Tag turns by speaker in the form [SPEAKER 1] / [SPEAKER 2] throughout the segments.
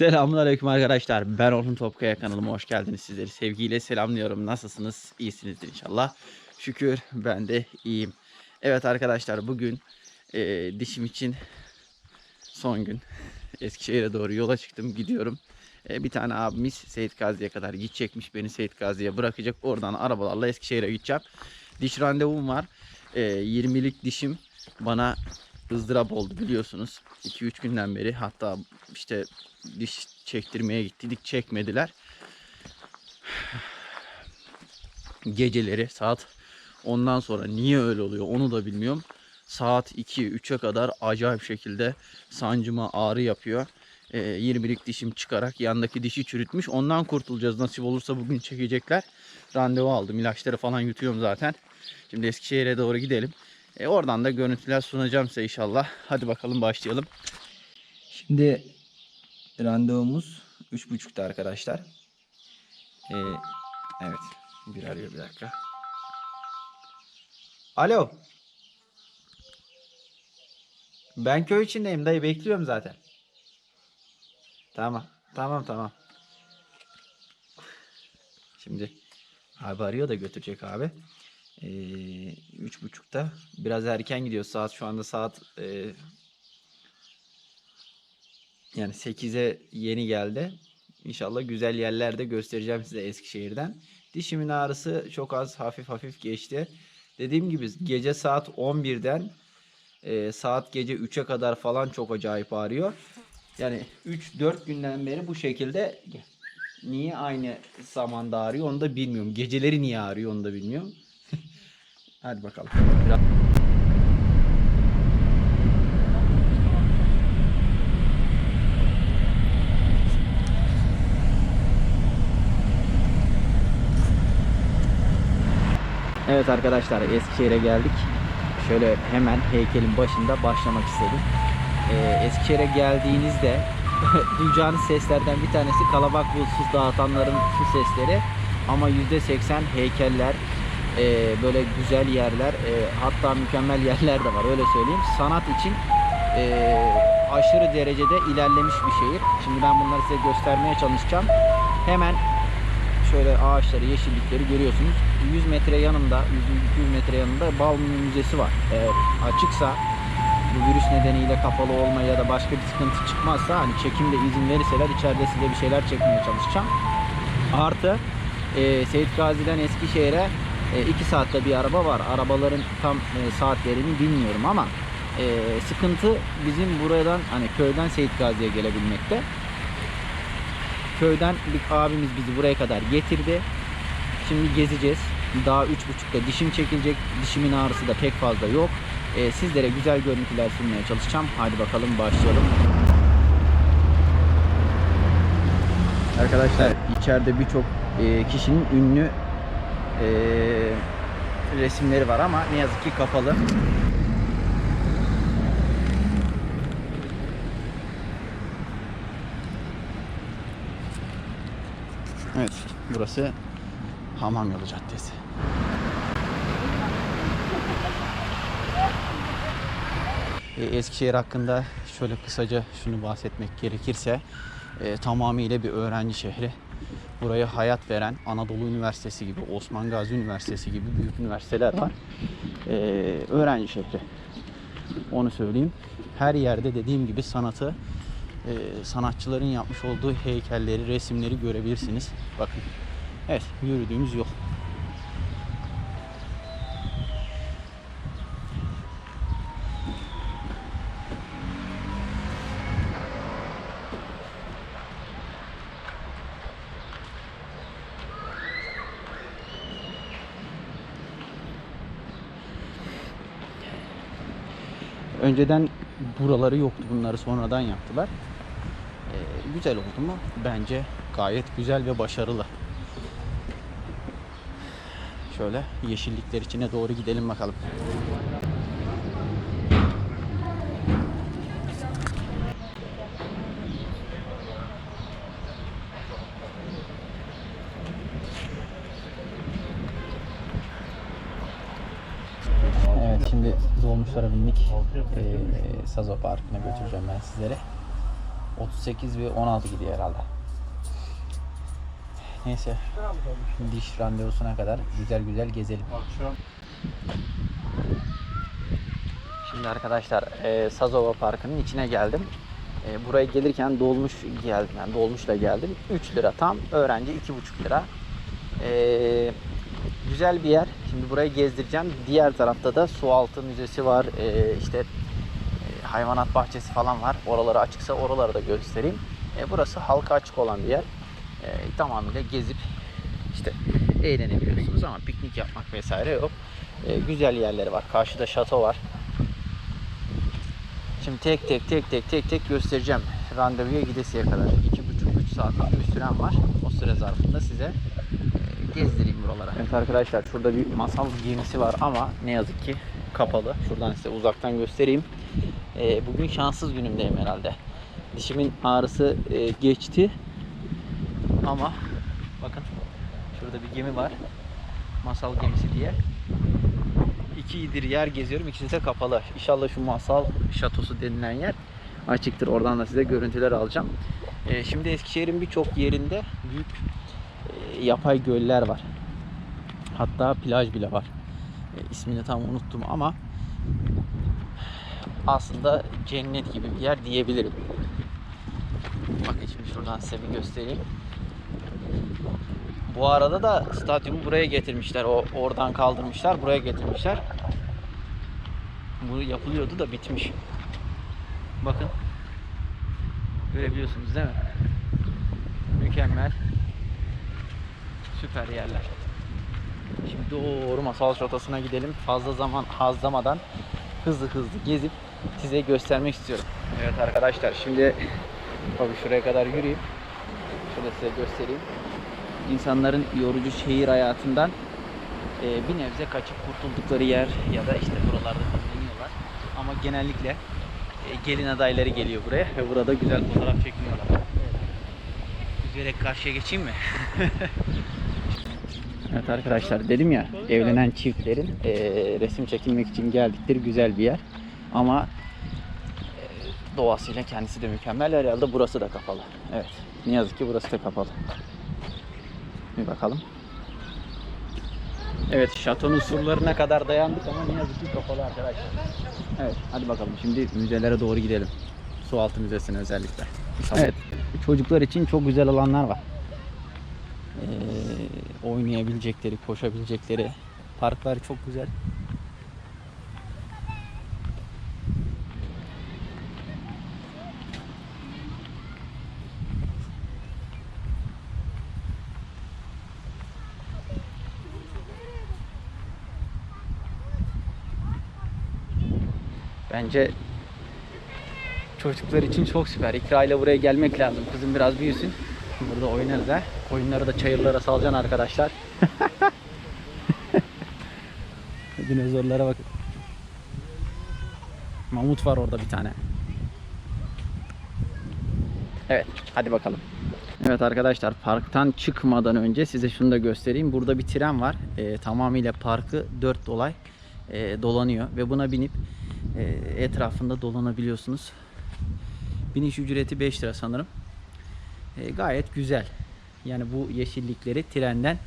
[SPEAKER 1] Selamünaleyküm arkadaşlar. Ben Orhun Topkaya kanalıma hoş geldiniz. Sizleri sevgiyle selamlıyorum. Nasılsınız? İyisinizdir inşallah. Şükür ben de iyiyim. Evet arkadaşlar bugün e, dişim için son gün. Eskişehir'e doğru yola çıktım. Gidiyorum. E, bir tane abimiz Seyit Gazi'ye kadar gidecekmiş. Beni Seyit Gazi'ye bırakacak. Oradan arabalarla Eskişehir'e gideceğim. Diş randevum var. E, 20'lik dişim bana ızdırap oldu biliyorsunuz. 2-3 günden beri hatta işte diş çektirmeye gittik çekmediler. Geceleri saat ondan sonra niye öyle oluyor onu da bilmiyorum. Saat 2-3'e kadar acayip şekilde sancıma ağrı yapıyor. Ee, 20'lik dişim çıkarak yandaki dişi çürütmüş. Ondan kurtulacağız. Nasip olursa bugün çekecekler. Randevu aldım. İlaçları falan yutuyorum zaten. Şimdi Eskişehir'e doğru gidelim. E, oradan da görüntüler sunacağım size inşallah. Hadi bakalım başlayalım. Şimdi randevumuz 3.30'da arkadaşlar. Ee, evet. Bir arıyor bir dakika. Alo. Ben köy içindeyim dayı bekliyorum zaten. Tamam. Tamam tamam. Şimdi abi arıyor da götürecek abi. Üç buçukta. Biraz erken gidiyor saat. Şu anda saat e, yani 8'e yeni geldi. İnşallah güzel yerler de göstereceğim size Eskişehir'den. Dişimin ağrısı çok az hafif hafif geçti. Dediğim gibi gece saat 11'den e, saat gece 3'e kadar falan çok acayip ağrıyor. Yani 3-4 günden beri bu şekilde niye aynı zamanda ağrıyor onu da bilmiyorum. Geceleri niye ağrıyor onu da bilmiyorum. Hadi bakalım. Evet arkadaşlar Eskişehir'e geldik. Şöyle hemen heykelin başında başlamak istedim. Ee, Eskişehir'e geldiğinizde duyacağınız seslerden bir tanesi kalabalık bulutsuz dağıtanların su sesleri. Ama %80 heykeller, e, böyle güzel yerler, e, hatta mükemmel yerler de var öyle söyleyeyim. Sanat için e, aşırı derecede ilerlemiş bir şehir. Şimdi ben bunları size göstermeye çalışacağım. Hemen şöyle ağaçları, yeşillikleri görüyorsunuz. 100 metre yanında, 100-200 metre yanında Balmumu Müzesi var. Eğer açıksa bu virüs nedeniyle kapalı olma ya da başka bir sıkıntı çıkmazsa hani çekimde izin verirseler içeride size bir şeyler çekmeye çalışacağım. Artı e, Seyit Gazi'den Eskişehir'e 2 saatte bir araba var. Arabaların tam e, saatlerini bilmiyorum ama e, sıkıntı bizim buradan hani köyden Seyit Gazi'ye gelebilmekte. Köyden bir abimiz bizi buraya kadar getirdi. Şimdi gezeceğiz. Daha 3.30'da dişim çekilecek. Dişimin ağrısı da pek fazla yok. Sizlere güzel görüntüler sunmaya çalışacağım. Hadi bakalım başlayalım. Arkadaşlar içeride birçok e, kişinin ünlü e, resimleri var ama ne yazık ki kapalı. Evet, burası Hamam Yolu Caddesi. E, Eskişehir hakkında şöyle kısaca şunu bahsetmek gerekirse e, tamamıyla bir öğrenci şehri. Buraya hayat veren Anadolu Üniversitesi gibi, Osman Gazi Üniversitesi gibi büyük üniversiteler var. E, öğrenci şehri. Onu söyleyeyim. Her yerde dediğim gibi sanatı, e, sanatçıların yapmış olduğu heykelleri, resimleri görebilirsiniz. Bakın. Evet, yürüdüğümüz yol. Önceden buraları yoktu. Bunları sonradan yaptılar. Ee, güzel oldu mu? Bence gayet güzel ve başarılı. Şöyle yeşillikler içine doğru gidelim bakalım. Evet şimdi dolmuşlara bindik. Ee, Sazo Parkı'na götüreceğim ben sizlere. 38 ve 16 gidiyor herhalde. Neyse. Diş randevusuna kadar güzel güzel gezelim. Şimdi arkadaşlar e, Sazova Parkı'nın içine geldim. E, buraya gelirken dolmuş geldim. Yani dolmuşla geldim. 3 lira tam. Öğrenci 2,5 lira. E, güzel bir yer. Şimdi burayı gezdireceğim. Diğer tarafta da Sualtı Müzesi var. E, işte e, hayvanat bahçesi falan var. Oraları açıksa oraları da göstereyim. E, burası halka açık olan bir yer. E, tamamıyla gezip işte eğlenebiliyorsunuz ama piknik yapmak vesaire yok. E, güzel yerleri var. Karşıda şato var. Şimdi tek tek tek tek tek tek göstereceğim. Randevuya gidesiye kadar. 2,5-3 saatlik bir sürem var. O süre zarfında size gezdireyim buralara. Evet arkadaşlar şurada bir masal gemisi var ama ne yazık ki kapalı. Şuradan size uzaktan göstereyim. E, bugün şanssız günümdeyim herhalde. Dişimin ağrısı e, geçti. Ama bakın şurada bir gemi var. Masal gemisi diye. İki idir yer geziyorum. İkisi de kapalı. İnşallah şu masal şatosu denilen yer açıktır. Oradan da size görüntüler alacağım. Ee, şimdi Eskişehir'in birçok yerinde büyük e, yapay göller var. Hatta plaj bile var. E, ismini tam unuttum ama aslında cennet gibi bir yer diyebilirim. Bakın şimdi şuradan size bir göstereyim. Bu arada da stadyumu buraya getirmişler. O oradan kaldırmışlar, buraya getirmişler. Bu yapılıyordu da bitmiş. Bakın. Görebiliyorsunuz değil mi? Mükemmel. Süper yerler. Şimdi doğru masal şatosuna gidelim. Fazla zaman hazlamadan hızlı hızlı gezip size göstermek istiyorum. Evet arkadaşlar şimdi tabii şuraya kadar yürüyeyim. Şöyle size göstereyim insanların yorucu şehir hayatından e, bir nebze kaçıp kurtuldukları yer ya da işte buralarda dinleniyorlar. Ama genellikle e, gelin adayları geliyor buraya ve burada güzel fotoğraf çekiniyorlar. Yüzerek karşıya geçeyim mi? evet arkadaşlar dedim ya evlenen çiftlerin e, resim çekilmek için geldikleri güzel bir yer. Ama e, doğasıyla kendisi de mükemmel. Herhalde burası da kapalı. Evet. Ne yazık ki burası da kapalı. Bir bakalım. Evet şatonun surlarına kadar dayandık ama ne yazık ki kapalı arkadaşlar. Evet hadi bakalım şimdi müzelere doğru gidelim. Sualtı Müzesi'ne özellikle. Evet çocuklar için çok güzel alanlar var. Ee, oynayabilecekleri, koşabilecekleri parklar çok güzel. Bence çocuklar için çok süper. İkra ile buraya gelmek lazım. Kızım biraz büyüsün. Burada oynarız ha. Koyunları da çayırlara salacaksın arkadaşlar. Dinozorlara bakın. Mamut var orada bir tane. Evet, hadi bakalım. Evet arkadaşlar, parktan çıkmadan önce size şunu da göstereyim. Burada bir tren var. Ee, tamamıyla parkı dört dolay e, dolanıyor ve buna binip e, etrafında dolanabiliyorsunuz. Biniş ücreti 5 lira sanırım. E, gayet güzel. Yani bu yeşillikleri trenden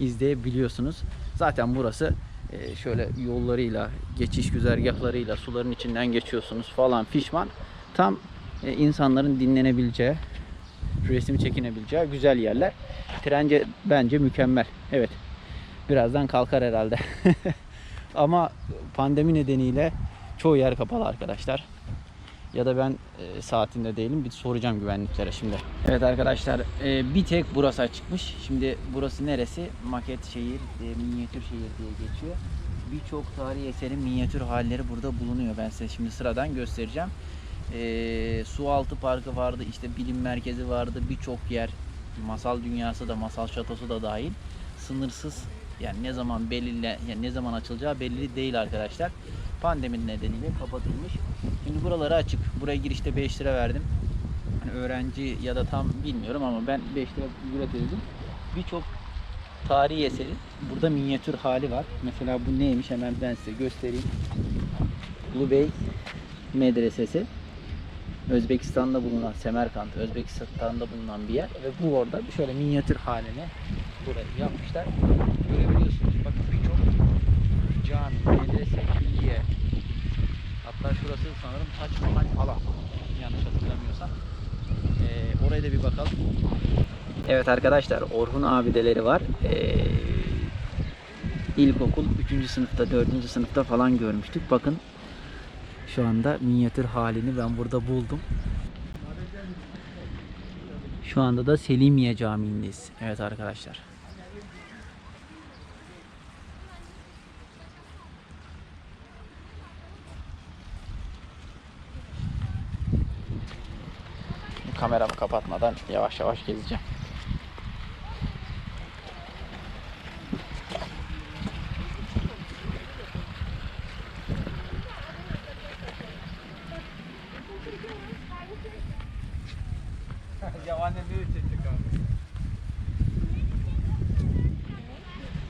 [SPEAKER 1] izleyebiliyorsunuz. Zaten burası e, şöyle yollarıyla, geçiş güzergahlarıyla suların içinden geçiyorsunuz falan fişman. Tam e, insanların dinlenebileceği, resim çekinebileceği güzel yerler. Trence bence mükemmel. Evet. Birazdan kalkar herhalde. Ama pandemi nedeniyle çoğu yer kapalı arkadaşlar. Ya da ben e, saatinde değilim. Bir soracağım güvenliklere şimdi. Evet arkadaşlar e, bir tek burası açıkmış. Şimdi burası neresi? Maket şehir, e, minyatür şehir diye geçiyor. Birçok tarihi eserin minyatür halleri burada bulunuyor. Ben size şimdi sıradan göstereceğim. E, Sualtı Parkı vardı, işte bilim merkezi vardı, birçok yer. Masal dünyası da, masal şatosu da dahil. Sınırsız yani ne zaman belirle yani ne zaman açılacağı belli değil arkadaşlar. Pandemi nedeniyle kapatılmış. Şimdi buraları açık. Buraya girişte 5 lira verdim. Hani öğrenci ya da tam bilmiyorum ama ben 5 lira ücret ödedim. Birçok tarihi eserin burada minyatür hali var. Mesela bu neymiş hemen ben size göstereyim. Ulu Bey Medresesi. Özbekistan'da bulunan Semerkant, Özbekistan'da bulunan bir yer ve bu orada şöyle minyatür haline burayı yapmışlar. Görebiliyorsunuz. Bakın birçok cami. Hatta şurası sanırım Taç Mahal falan. Yanlış hatırlamıyorsam. Ee, oraya da bir bakalım. Evet arkadaşlar Orhun abideleri var. Ee, ilkokul 3. sınıfta 4. sınıfta falan görmüştük. Bakın şu anda minyatür halini ben burada buldum. Şu anda da Selimiye Camii'ndeyiz. Evet arkadaşlar. Kameramı kapatmadan yavaş yavaş gezeceğim.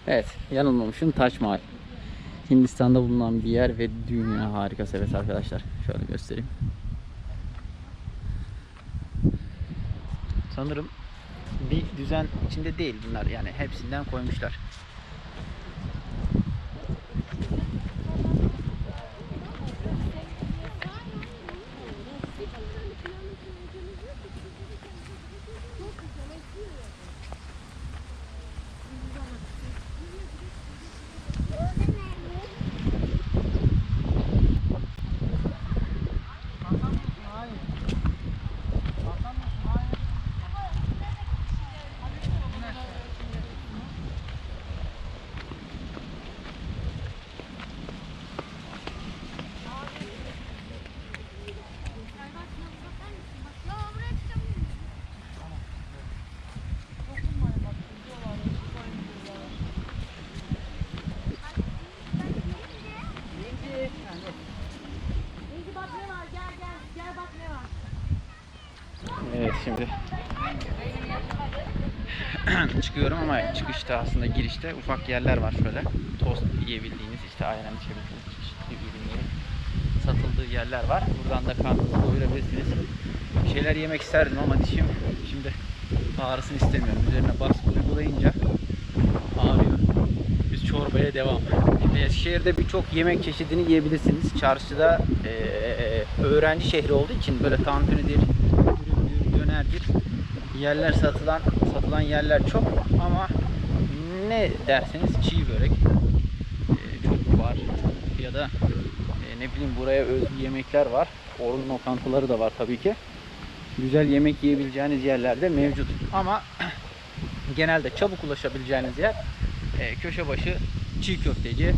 [SPEAKER 1] Evet, yanılmamışım Taç Mahal. Hindistan'da bulunan bir yer ve dünya harikası evet arkadaşlar. Şöyle göstereyim. Sanırım bir düzen içinde değil bunlar yani hepsinden koymuşlar.
[SPEAKER 2] İyi bak ne var gel gel gel bak ne var.
[SPEAKER 1] Evet şimdi çıkıyorum ama çıkışta aslında girişte ufak yerler var şöyle. Tost yiyebildiğiniz işte ayran içebildiğiniz çeşitli ürünlerin satıldığı yerler var. Buradan da karnınızı doyurabilirsiniz. Bir şeyler yemek isterdim ama dişim şimdi ağrısını istemiyorum. Üzerine baskı uygulayınca ağrıyor. Biz çorbaya devam. Şimdi Eskişehir'de birçok yemek çeşidini yiyebilirsiniz. Çarşıda eee, öğrenci şehri olduğu için böyle tantunidir, dönerdir yerler satılan satılan yerler çok ama ne derseniz çiğ börek eee, çok var ya da eee, ne bileyim buraya özgü yemekler var. Orun lokantaları da var tabii ki. Güzel yemek yiyebileceğiniz yerlerde mevcut. Ama genelde çabuk ulaşabileceğiniz yer e, köşe çiğ köfteci,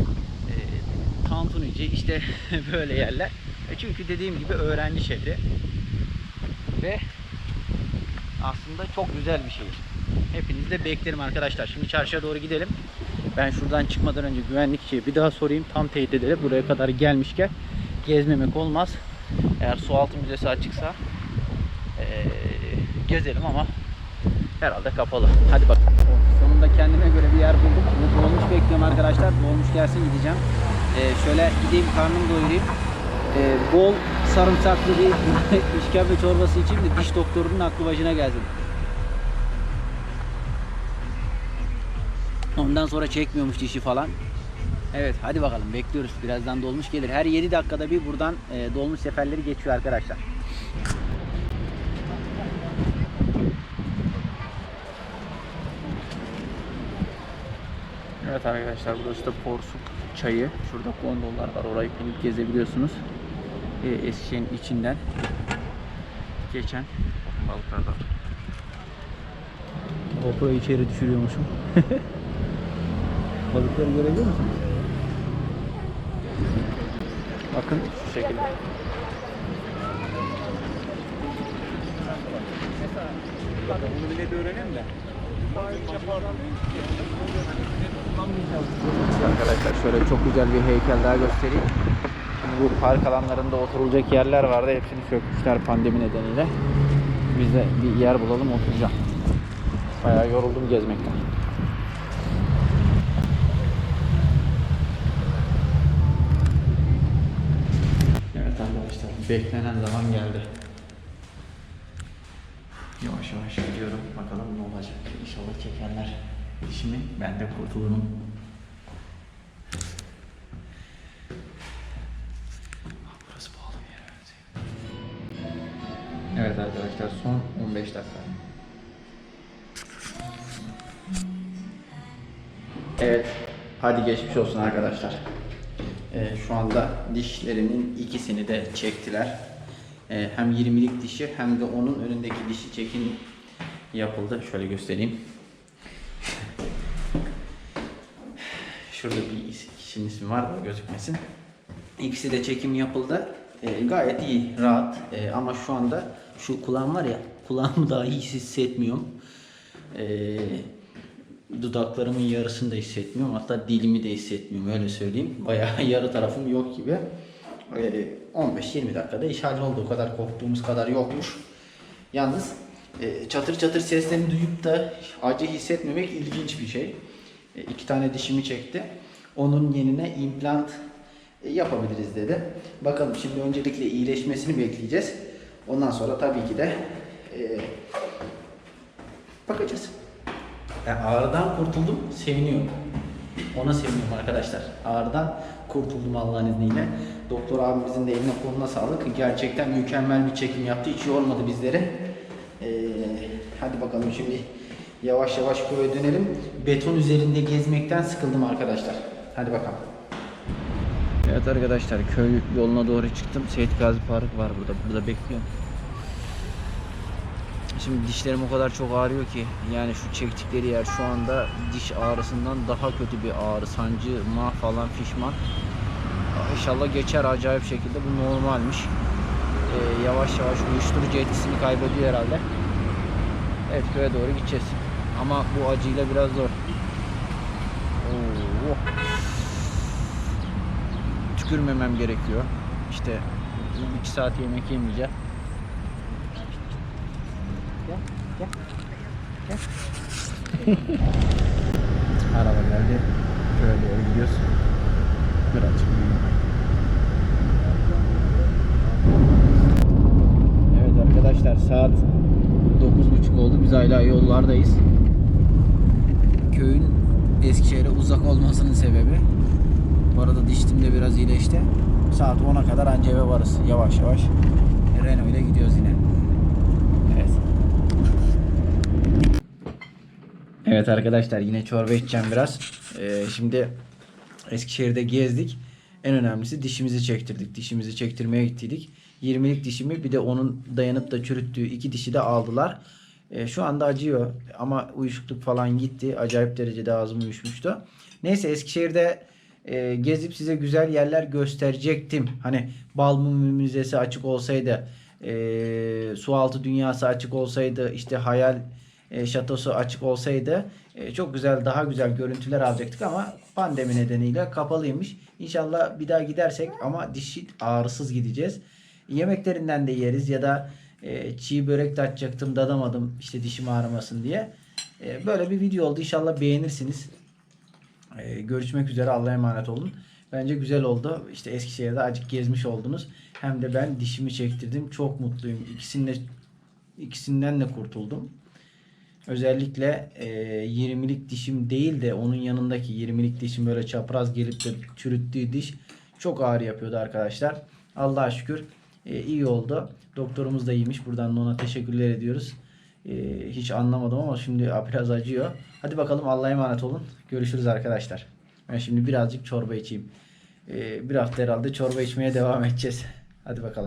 [SPEAKER 1] e, tantunici işte böyle yerler. E, çünkü dediğim gibi öğrenci şehri ve aslında çok güzel bir şehir. Hepinizi de beklerim arkadaşlar. Şimdi çarşıya doğru gidelim. Ben şuradan çıkmadan önce güvenlikçiye bir daha sorayım. Tam teyit edelim. Buraya kadar gelmişken gezmemek olmaz. Eğer sualtı müzesi açıksa e, gezelim ama herhalde kapalı. Hadi bak. Sonunda kendime göre bir yer. Şimdi dolmuş bekliyorum arkadaşlar. Dolmuş gelsin gideceğim. Ee, şöyle gideyim karnımı doyurayım. Ee, bol sarımsaklı bir işkembe çorbası içeyim de diş doktorunun aklı başına gelsin. Ondan sonra çekmiyormuş dişi falan. Evet hadi bakalım bekliyoruz. Birazdan dolmuş gelir. Her 7 dakikada bir buradan e, dolmuş seferleri geçiyor arkadaşlar. Evet arkadaşlar burası da Porsuk çayı. Şurada gondollar var. Orayı binip gezebiliyorsunuz. Ee, Eskişehir'in içinden geçen balıklar da var. GoPro'yu içeri düşürüyormuşum. Balıkları görebiliyor musunuz? Bakın şu şekilde.
[SPEAKER 3] Bunu bile de öğrenelim de.
[SPEAKER 1] Arkadaşlar şöyle çok güzel bir heykel daha göstereyim. Bu park alanlarında oturulacak yerler vardı. Hepsini sökmüşler pandemi nedeniyle. Biz de bir yer bulalım oturacağım. Bayağı yoruldum gezmekten. Evet arkadaşlar beklenen zaman geldi. Yavaş yavaş gidiyorum. Bakalım ne olacak. İnşallah çekerler dişimi. Ben de kurtulurum. Hadi geçmiş olsun arkadaşlar. Ee, şu anda dişlerimin ikisini de çektiler. Ee, hem 20'lik dişi hem de onun önündeki dişi çekim yapıldı. Şöyle göstereyim. Şurada bir kişinin ismi var da gözükmesin. İkisi de çekim yapıldı. Ee, gayet iyi, rahat. Ee, ama şu anda şu kulağım var ya, kulağımı daha hiç hissetmiyorum. Ee, dudaklarımın yarısını da hissetmiyorum. Hatta dilimi de hissetmiyorum öyle söyleyeyim. Bayağı yarı tarafım yok gibi. Ee, 15-20 dakikada iş halloldu. O kadar korktuğumuz kadar yokmuş. Yalnız e, çatır çatır seslerini duyup da acı hissetmemek ilginç bir şey. E, iki tane dişimi çekti. Onun yerine implant e, yapabiliriz dedi. Bakalım şimdi öncelikle iyileşmesini bekleyeceğiz. Ondan sonra tabii ki de bakacağız. Yani ağrıdan kurtuldum, seviniyorum. Ona seviniyorum arkadaşlar. Ağrıdan kurtuldum Allah'ın izniyle. Doktor abimizin de eline koluna sağlık. Gerçekten mükemmel bir çekim yaptı. Hiç yormadı bizleri. Ee, hadi bakalım şimdi yavaş yavaş köye dönelim. Beton üzerinde gezmekten sıkıldım arkadaşlar. Hadi bakalım. Evet arkadaşlar köy yoluna doğru çıktım. Seyit Gazi Park var burada. Burada bekliyorum. Şimdi dişlerim o kadar çok ağrıyor ki yani şu çektikleri yer şu anda diş ağrısından daha kötü bir ağrı, sancı, mah falan fişman. İnşallah geçer acayip şekilde bu normalmiş. Ee, yavaş yavaş uyuşturucu etkisini kaybediyor herhalde. Evet köye doğru gideceğiz. Ama bu acıyla biraz zor. Oo. Tükürmemem gerekiyor. İşte 2 saat yemek yemeyeceğim. Araba geldi. Köye doğru gidiyoruz. Birazcık yürüyelim. Evet arkadaşlar saat 9.30 oldu. Biz hala yollardayız. Köyün Eskişehir'e uzak olmasının sebebi. Bu arada diştim de biraz iyileşti. Saat 10'a kadar anca eve varız. Yavaş yavaş. Renault ile gidiyoruz yine. Evet. Evet arkadaşlar yine çorba içeceğim biraz. Ee, şimdi Eskişehir'de gezdik. En önemlisi dişimizi çektirdik. Dişimizi çektirmeye gittiydik. 20'lik dişimi bir de onun dayanıp da çürüttüğü iki dişi de aldılar. Ee, şu anda acıyor ama uyuşukluk falan gitti. Acayip derecede ağzım uyuşmuştu. Neyse Eskişehir'de e, gezip size güzel yerler gösterecektim. Hani Balmum Müzesi açık olsaydı, e, Sualtı Dünyası açık olsaydı, işte Hayal e, Şatosu açık olsaydı e, çok güzel, daha güzel görüntüler alacaktık ama pandemi nedeniyle kapalıymış. İnşallah bir daha gidersek ama dişi ağrısız gideceğiz. Yemeklerinden de yeriz ya da e, çiğ börek de açacaktım, dadamadım işte dişim ağrımasın diye. E, böyle bir video oldu. İnşallah beğenirsiniz. Görüşmek üzere. Allah'a emanet olun. Bence güzel oldu. İşte Eskişehir'de acık gezmiş oldunuz. Hem de ben dişimi çektirdim. Çok mutluyum. İkisinde ikisinden de kurtuldum. Özellikle e, 20'lik dişim değil de onun yanındaki 20'lik dişim böyle çapraz gelip de çürüttüğü diş çok ağrı yapıyordu arkadaşlar. Allah'a şükür e, iyi oldu. Doktorumuz da iyiymiş. Buradan da ona teşekkürler ediyoruz. E, hiç anlamadım ama şimdi biraz acıyor. Hadi bakalım Allah'a emanet olun. Görüşürüz arkadaşlar. Ben şimdi birazcık çorba içeyim. E, bir hafta herhalde çorba içmeye devam edeceğiz. Hadi bakalım.